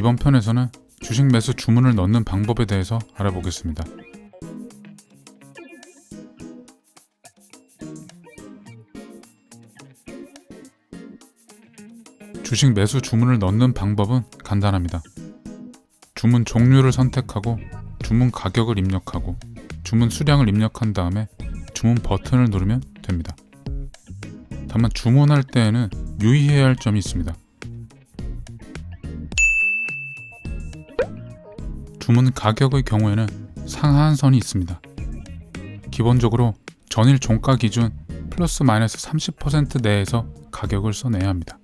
이번 편에서는 주식 매수 주문을 넣는 방법에 대해서 알아보겠습니다. 주식 매수 주문을 넣는 방법은 간단합니다. 주문 종류를 선택하고 주문 가격을 입력하고 주문 수량을 입력한 다음에 주문 버튼을 누르면 됩니다. 다만 주문할 때에는 유의해야 할 점이 있습니다. 주문 가격의 경우에는 상하한선이 있습니다. 기본적으로 전일 종가 기준 플러스 마이너스 30% 내에서 가격을 써내야 합니다.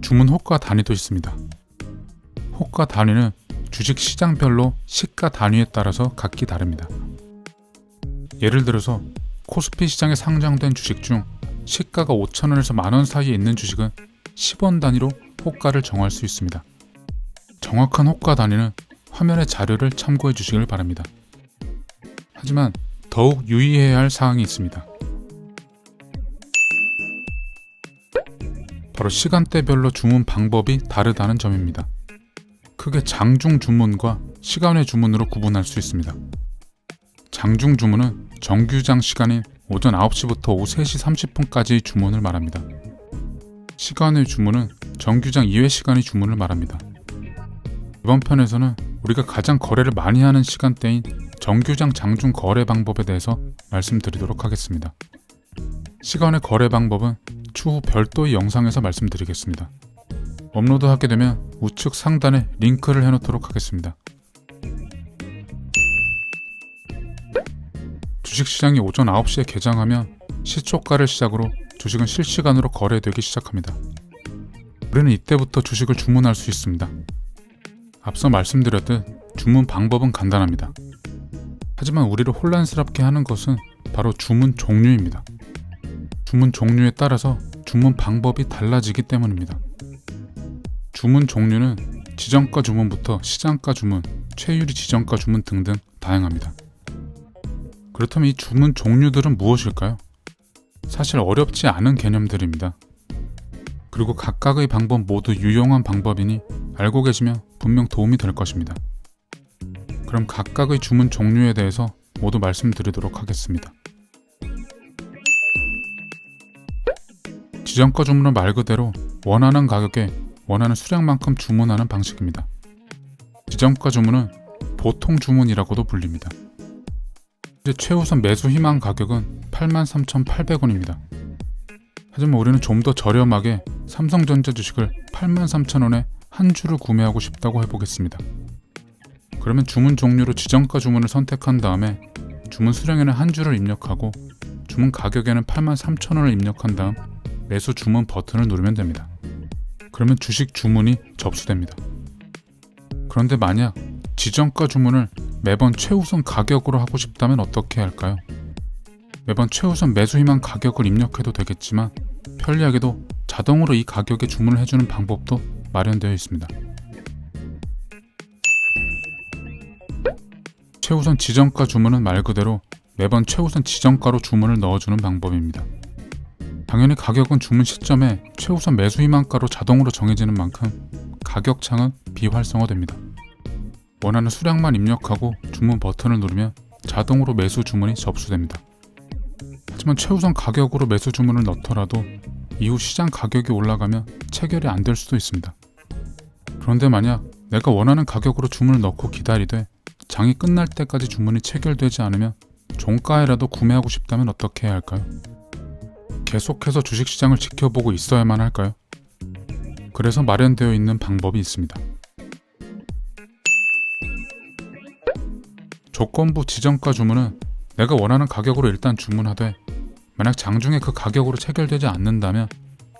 주문 호가 단위도 있습니다. 호가 단위는 주식 시장별로 시가 단위에 따라서 각기 다릅니다. 예를 들어서 코스피 시장에 상장된 주식 중 시가가 5천원에서 만원 사이에 있는 주식은 10원 단위로 호가를 정할 수 있습니다. 정확한 호가 단위는 화면의 자료를 참고해 주시길 바랍니다. 하지만 더욱 유의해야 할 사항이 있습니다. 바로 시간대별로 주문 방법이 다르다는 점입니다. 크게 장중 주문과 시간외 주문으로 구분할 수 있습니다. 장중 주문은 정규장 시간인 오전 9시부터 오후 3시 30분까지의 주문을 말합니다. 시간외 주문은 정규장 이외 시간의 주문을 말합니다. 이번 편에서는 우리가 가장 거래를 많이 하는 시간대인 정규장 장중 거래 방법에 대해서 말씀드리도록 하겠습니다. 시간의 거래 방법은 추후 별도의 영상에서 말씀드리겠습니다. 업로드하게 되면 우측 상단에 링크를 해놓도록 하겠습니다. 주식시장이 오전 9시에 개장하면 시초가를 시작으로 주식은 실시간으로 거래되기 시작합니다. 우리는 이때부터 주식을 주문할 수 있습니다. 앞서 말씀드렸듯 주문 방법은 간단합니다. 하지만 우리를 혼란스럽게 하는 것은 바로 주문 종류입니다. 주문 종류에 따라서 주문 방법이 달라지기 때문입니다. 주문 종류는 지정가 주문부터 시장가 주문, 최유리 지정가 주문 등등 다양합니다. 그렇다면 이 주문 종류들은 무엇일까요? 사실 어렵지 않은 개념들입니다. 그리고 각각의 방법 모두 유용한 방법이니 알고 계시면 분명 도움이 될 것입니다. 그럼 각각의 주문 종류에 대해서 모두 말씀드리도록 하겠습니다. 지정가 주문은 말 그대로 원하는 가격에 원하는 수량만큼 주문하는 방식입니다. 지정가 주문은 보통 주문이라고도 불립니다. 최우선 매수 희망 가격은 83,800원입니다. 하지만 우리는 좀 더 저렴하게 삼성전자 주식을 83,000원에 한 주를 구매하고 싶다고 해보겠습니다. 그러면 주문 종류로 지정가 주문을 선택한 다음에 주문 수량에는 한 주를 입력하고 주문 가격에는 83,000원을 입력한 다음 매수 주문 버튼을 누르면 됩니다. 그러면 주식 주문이 접수됩니다. 그런데 만약 지정가 주문을 매번 최우선 가격으로 하고 싶다면 어떻게 할까요? 매번 최우선 매수 희망 가격을 입력해도 되겠지만 편리하게도 자동으로 이 가격에 주문을 해주는 방법도 마련되어 있습니다. 최우선 지정가 주문은 말 그대로 매번 최우선 지정가로 주문을 넣어주는 방법입니다. 당연히 가격은 주문 시점에 최우선 매수 희망가로 자동으로 정해지는 만큼 가격창은 비활성화됩니다. 원하는 수량만 입력하고 주문 버튼을 누르면 자동으로 매수 주문이 접수됩니다. 하지만 최우선 가격으로 매수 주문을 넣더라도 이후 시장 가격이 올라가면 체결이 안 될 수도 있습니다. 그런데 만약 내가 원하는 가격으로 주문을 넣고 기다리되 장이 끝날 때까지 주문이 체결되지 않으면 종가에라도 구매하고 싶다면 어떻게 해야 할까요? 계속해서 주식시장을 지켜보고 있어야만 할까요? 그래서 마련되어 있는 방법이 있습니다. 조건부 지정가 주문은 내가 원하는 가격으로 일단 주문하되 만약 장중에 그 가격으로 체결되지 않는다면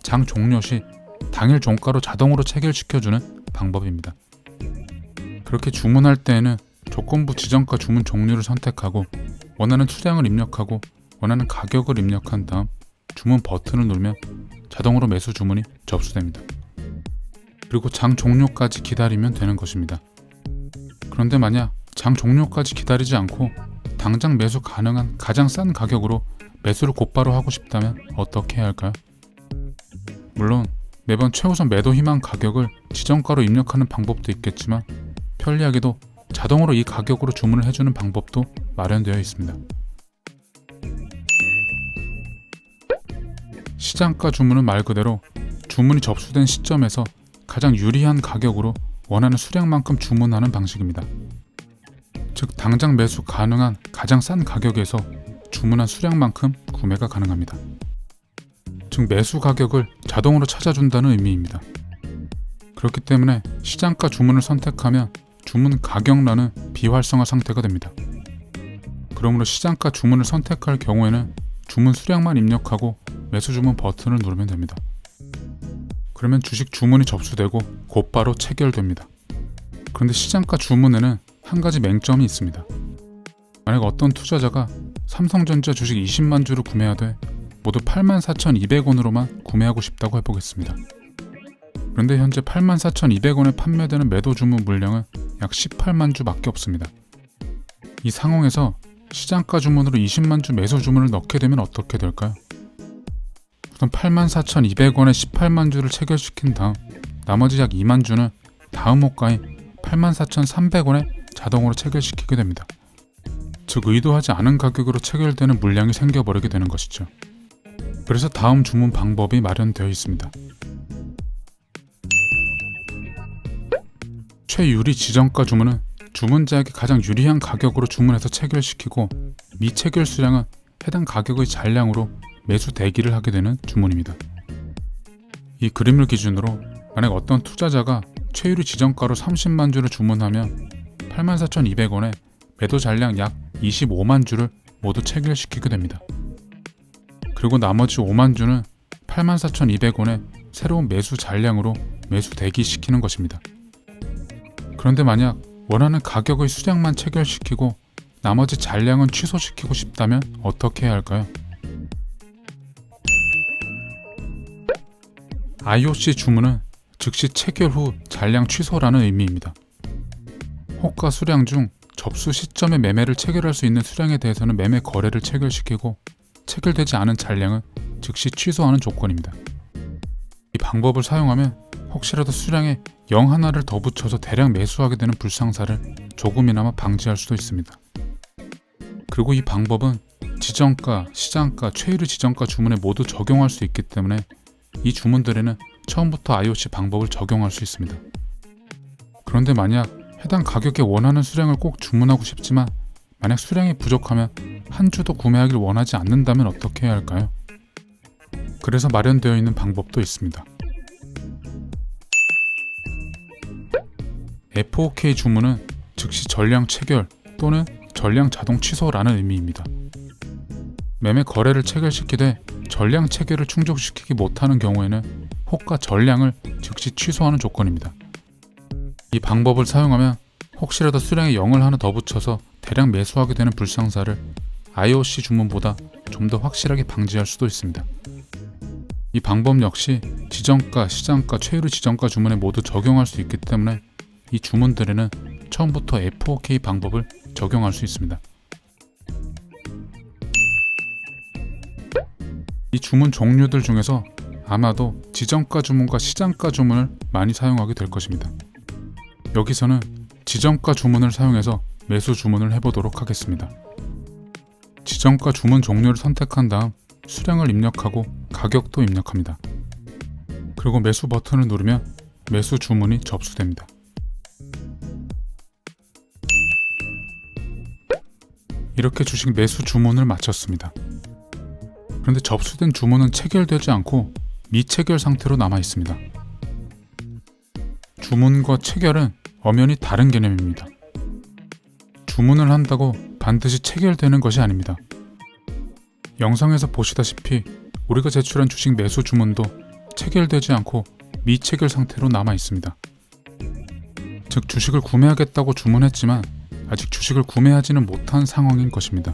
장 종료 시 당일 종가로 자동으로 체결시켜주는 방법입니다. 그렇게 주문할 때에는 조건부 지정가 주문 종류를 선택하고 원하는 수량을 입력하고 원하는 가격을 입력한 다음 주문 버튼을 누르면 자동으로 매수 주문이 접수됩니다. 그리고 장 종료까지 기다리면 되는 것입니다. 그런데 만약 장 종료까지 기다리지 않고 당장 매수 가능한 가장 싼 가격으로 매수를 곧바로 하고 싶다면 어떻게 해야 할까요? 물론 매번 최우선 매도 희망 가격을 지정가로 입력하는 방법도 있겠지만 편리하게도 자동으로 이 가격으로 주문을 해주는 방법도 마련되어 있습니다. 시장가 주문은 말 그대로 주문이 접수된 시점에서 가장 유리한 가격으로 원하는 수량만큼 주문하는 방식입니다. 즉 당장 매수 가능한 가장 싼 가격에서 주문한 수량만큼 구매가 가능합니다. 즉 매수 가격을 자동으로 찾아준다는 의미입니다. 그렇기 때문에 시장가 주문을 선택하면 주문 가격란은 비활성화 상태가 됩니다. 그러므로 시장가 주문을 선택할 경우에는 주문 수량만 입력하고 매수 주문 버튼을 누르면 됩니다. 그러면 주식 주문이 접수되고 곧바로 체결됩니다. 그런데 시장가 주문에는 한 가지 맹점이 있습니다. 만약 어떤 투자자가 삼성전자 주식 20만 주를 구매하되 모두 84,200원으로만 구매하고 싶다고 해보겠습니다. 그런데 현재 84,200원에 판매되는 매도 주문 물량은 약 18만 주밖에 없습니다. 이 상황에서 시장가 주문으로 20만 주 매수 주문을 넣게 되면 어떻게 될까요? 우선 84,200원에 18만 주를 체결시킨 다음 나머지 약 2만 주는 다음 호가인 84,300원에 자동으로 체결시키게 됩니다. 즉 의도하지 않은 가격으로 체결되는 물량이 생겨버리게 되는 것이죠. 그래서 다음 주문 방법이 마련되어 있습니다. 최유리 지정가 주문은 주문자에게 가장 유리한 가격으로 주문해서 체결시키고 미체결 수량은 해당 가격의 잔량으로 매수 대기를 하게 되는 주문입니다. 이 그림을 기준으로 만약 어떤 투자자가 최유리 지정가로 30만 주를 주문하면 84,200원에 매도 잔량 약 25만 주를 모두 체결시키게 됩니다. 그리고 나머지 5만 주는 84,200원에 새로운 매수 잔량으로 매수 대기시키는 것입니다. 그런데 만약 원하는 가격의 수량만 체결시키고 나머지 잔량은 취소시키고 싶다면 어떻게 해야 할까요? IOC 주문은 즉시 체결 후 잔량 취소라는 의미입니다. 호가 수량 중 접수 시점에 매매를 체결할 수 있는 수량에 대해서는 매매 거래를 체결시키고 체결되지 않은 잔량은 즉시 취소하는 조건입니다. 이 방법을 사용하면 혹시라도 수량에 0 하나를 더 붙여서 대량 매수하게 되는 불상사를 조금이나마 방지할 수도 있습니다. 그리고 이 방법은 지정가, 시장가, 최유리 지정가 주문에 모두 적용할 수 있기 때문에 이 주문들에는 처음부터 IOC 방법을 적용할 수 있습니다. 그런데 만약 해당 가격에 원하는 수량을 꼭 주문하고 싶지만 만약 수량이 부족하면 한 주도 구매하길 원하지 않는다면 어떻게 해야 할까요? 그래서 마련되어 있는 방법도 있습니다. F4K 주문은 즉시 전량 체결 또는 전량 자동 취소라는 의미입니다. 매매 거래를 체결시키되 전량 체결을 충족시키지 못하는 경우에는 호가 전량을 즉시 취소하는 조건입니다. 이 방법을 사용하면 혹시라도 수량에 0을 하나 더 붙여서 대량 매수하게 되는 불상사를 IOC 주문보다 좀 더 확실하게 방지할 수도 있습니다. 이 방법 역시 지정가, 시장가, 최유리 지정가 주문에 모두 적용할 수 있기 때문에 이 주문들에는 처음부터 F4K 방법을 적용할 수 있습니다. 이 주문 종류들 중에서 아마도 지정가 주문과 시장가 주문을 많이 사용하게 될 것입니다. 여기서는 지정가 주문을 사용해서 매수 주문을 해보도록 하겠습니다. 지정가 주문 종류를 선택한 다음 수량을 입력하고 가격도 입력합니다. 그리고 매수 버튼을 누르면 매수 주문이 접수됩니다. 이렇게 주식 매수 주문을 마쳤습니다. 그런데 접수된 주문은 체결되지 않고 미체결 상태로 남아 있습니다. 주문과 체결은 엄연히 다른 개념입니다. 주문을 한다고 반드시 체결되는 것이 아닙니다. 영상에서 보시다시피 우리가 제출한 주식 매수 주문도 체결되지 않고 미체결 상태로 남아 있습니다. 즉 주식을 구매하겠다고 주문했지만 아직 주식을 구매하지는 못한 상황인 것입니다.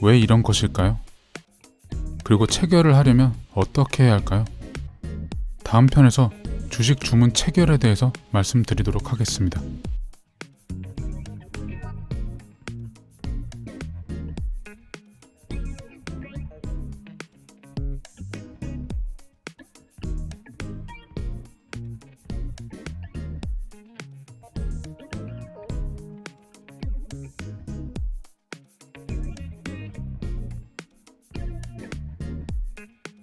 왜 이런 것일까요? 그리고 체결을 하려면 어떻게 해야 할까요? 다음 편에서 주식 주문 체결에 대해서 말씀드리도록 하겠습니다.